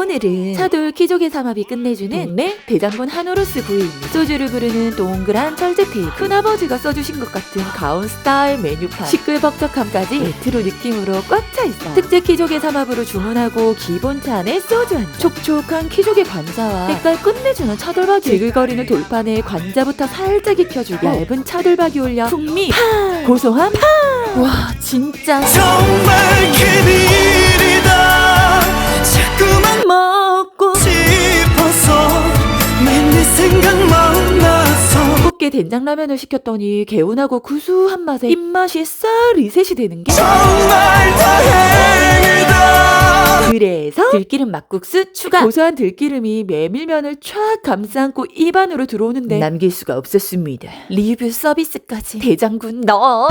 오늘은 차돌 키조개 삼합이 끝내주는 동네 대장군 한오로스 구이입니다. 소주를 부르는 동그란 철제 테이블. 큰아버지가 써주신 것 같은 가온 스타일 메뉴판. 시끌벅적함까지 레트로 느낌으로 꽉 차 있어요. 특제 키조개 삼합으로 주문하고 기본차 안에 소주 한 잔. 촉촉한 키조개 관자와 색깔 끝내주는 차돌박이. 지글거리는 돌판에 관자부터 살짝 익혀주고 얇은 차돌박이 올려 풍미 파 고소함 파. 와 진짜 정말 된장라면을 시켰더니 개운하고 구수한 맛에 입맛이 싹 리셋이 되는 게 정말 다행이다. 그래서 들기름 막국수 추가. 고소한 들기름이 메밀면을 촥 감싸안고 입 안으로 들어오는데 남길 수가 없었습니다. 리뷰 서비스까지. 대장군 너